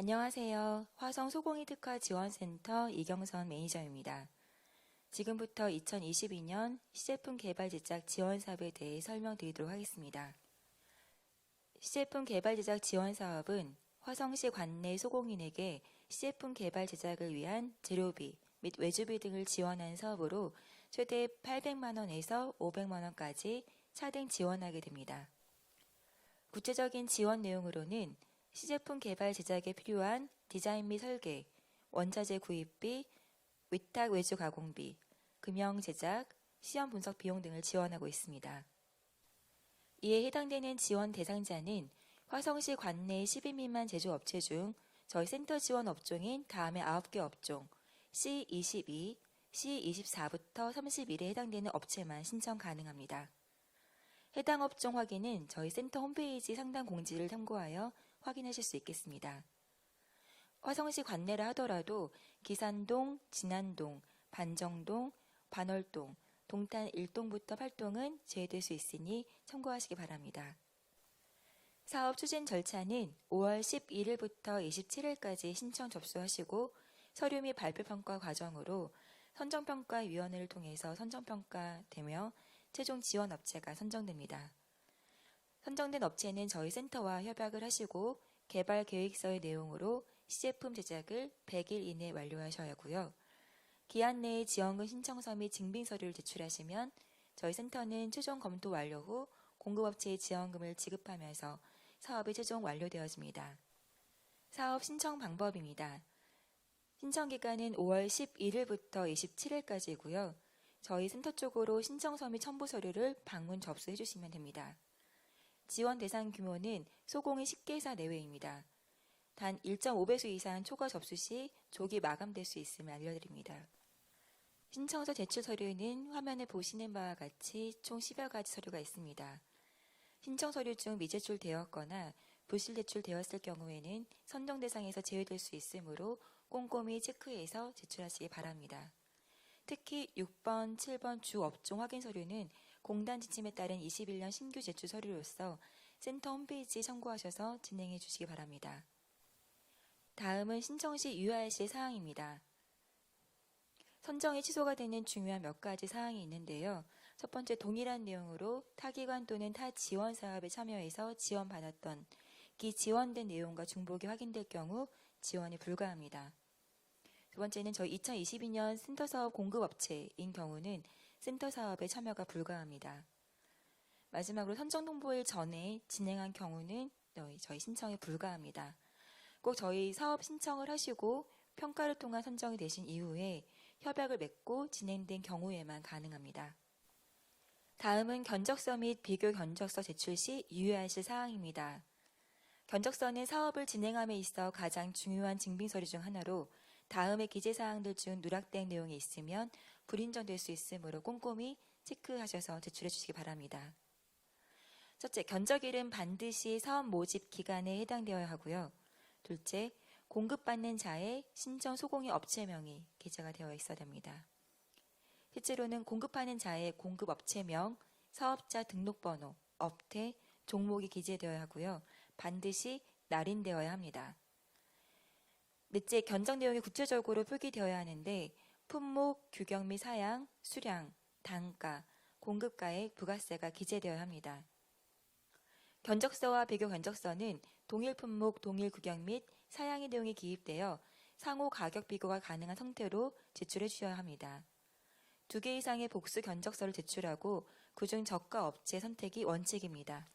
안녕하세요. 화성 소공이 특화 지원센터 이경선 매니저입니다. 지금부터 2022년 시제품 개발 제작 지원 사업에 대해 설명드리도록 하겠습니다. 시제품 개발 제작 지원 사업은 화성시 관내 소공인에게 시제품 개발 제작을 위한 재료비 및 외주비 등을 지원한 사업으로 최대 800만 원에서 500만 원까지 차등 지원하게 됩니다. 구체적인 지원 내용으로는 시제품 개발 제작에 필요한 디자인 및 설계, 원자재 구입비, 위탁 외주 가공비, 금형 제작, 시험 분석 비용 등을 지원하고 있습니다. 이에 해당되는 지원 대상자는 화성시 관내 10인 미만 제조업체 중 저희 센터 지원 업종인 다음의 9개 업종 C22, C24부터 31에 해당되는 업체만 신청 가능합니다. 해당 업종 확인은 저희 센터 홈페이지 상단 공지를 참고하여 확인하실 수 있겠습니다. 화성시 관내라 하더라도 기산동, 진안동, 반정동, 반월동, 동탄 1동부터 8동은 제외될 수 있으니 참고하시기 바랍니다. 사업 추진 절차는 5월 11일부터 27일까지 신청 접수하시고 서류 및 발표평가 과정으로 선정평가위원회를 통해서 선정평가되며 최종 지원 업체가 선정됩니다. 선정된 업체는 저희 센터와 협약을 하시고 개발 계획서의 내용으로 시제품 제작을 100일 이내 완료하셔야 하고요. 기한 내에 지원금 신청서 및 증빙 서류를 제출하시면 저희 센터는 최종 검토 완료 후 공급업체에 지원금을 지급하면서 사업이 최종 완료되어집니다. 사업 신청 방법입니다. 신청 기간은 5월 11일부터 27일까지이고요. 저희 센터 쪽으로 신청서 및 첨부 서류를 방문 접수해 주시면 됩니다. 지원 대상 규모는 소공의 10개사 내외입니다. 단 1.5배수 이상 초과 접수 시 조기 마감될 수 있음을 알려드립니다. 신청서 제출 서류는 화면에 보시는 바와 같이 총 10여 가지 서류가 있습니다. 신청 서류 중 미제출되었거나 부실 제출되었을 경우에는 선정 대상에서 제외될 수 있으므로 꼼꼼히 체크해서 제출하시기 바랍니다. 특히 6번, 7번 주 업종 확인 서류는 공단 지침에 따른 21년 신규 제출 서류로서 센터 홈페이지 참고하셔서 진행해 주시기 바랍니다. 다음은 신청 시 유의할 시 사항입니다. 선정이 취소가 되는 중요한 몇 가지 사항이 있는데요. 첫 번째 동일한 내용으로 타기관 또는 타 지원 사업에 참여해서 지원받았던 기 지원된 내용과 중복이 확인될 경우 지원이 불가합니다. 두 번째는 저희 2022년 센터 사업 공급 업체인 경우는 센터 사업에 참여가 불가합니다. 마지막으로 선정 통보일 전에 진행한 경우는 저희 신청에 불가합니다. 꼭 저희 사업 신청을 하시고 평가를 통한 선정이 되신 이후에 협약을 맺고 진행된 경우에만 가능합니다. 다음은 견적서 및 비교 견적서 제출 시 유의하실 사항입니다. 견적서는 사업을 진행함에 있어 가장 중요한 증빙 서류 중 하나로 다음의 기재 사항들 중 누락된 내용이 있으면 불인정될 수 있으므로 꼼꼼히 체크하셔서 제출해 주시기 바랍니다. 첫째, 견적일은 반드시 사업 모집 기간에 해당되어야 하고요. 둘째, 공급받는 자의 신청 소공의 업체명이 기재가 되어 있어야 됩니다. 실제로는 공급하는 자의 공급 업체명, 사업자 등록번호, 업태, 종목이 기재되어야 하고요. 반드시 날인되어야 합니다. 넷째, 견적 내용이 구체적으로 표기되어야 하는데 품목, 규격 및 사양, 수량, 단가, 공급가액, 부가세가 기재되어야 합니다. 견적서와 비교 견적서는 동일 품목, 동일 규격 및 사양의 내용이 기입되어 상호 가격 비교가 가능한 상태로 제출해 주셔야 합니다. 두 개 이상의 복수 견적서를 제출하고 그중 저가 업체 선택이 원칙입니다.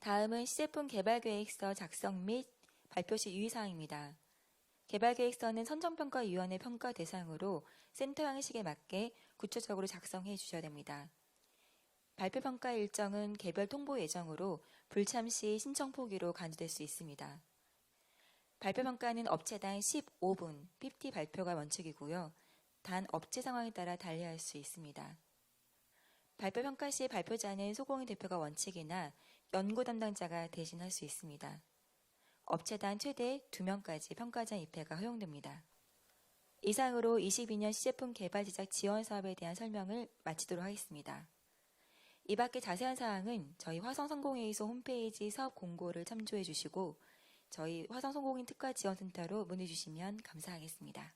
다음은 시제품 개발 계획서 작성 및 발표 시 유의사항입니다. 개발 계획서는 선정평가위원회 평가 대상으로 센터 양식에 맞게 구체적으로 작성해 주셔야 됩니다. 발표 평가 일정은 개별 통보 예정으로 불참 시 신청 포기로 간주될 수 있습니다. 발표 평가는 업체당 15분, 50 발표가 원칙이고요. 단 업체 상황에 따라 달리할 수 있습니다. 발표 평가 시 발표자는 소공인 대표가 원칙이나 연구 담당자가 대신할 수 있습니다. 업체당 최대 2명까지 평가자 입회가 허용됩니다. 이상으로 22년 시제품 개발 제작 지원 사업에 대한 설명을 마치도록 하겠습니다. 이 밖의 자세한 사항은 저희 화성성공회의소 홈페이지 사업 공고를 참조해 주시고 저희 화성성공인 특화 지원센터로 문의 주시면 감사하겠습니다.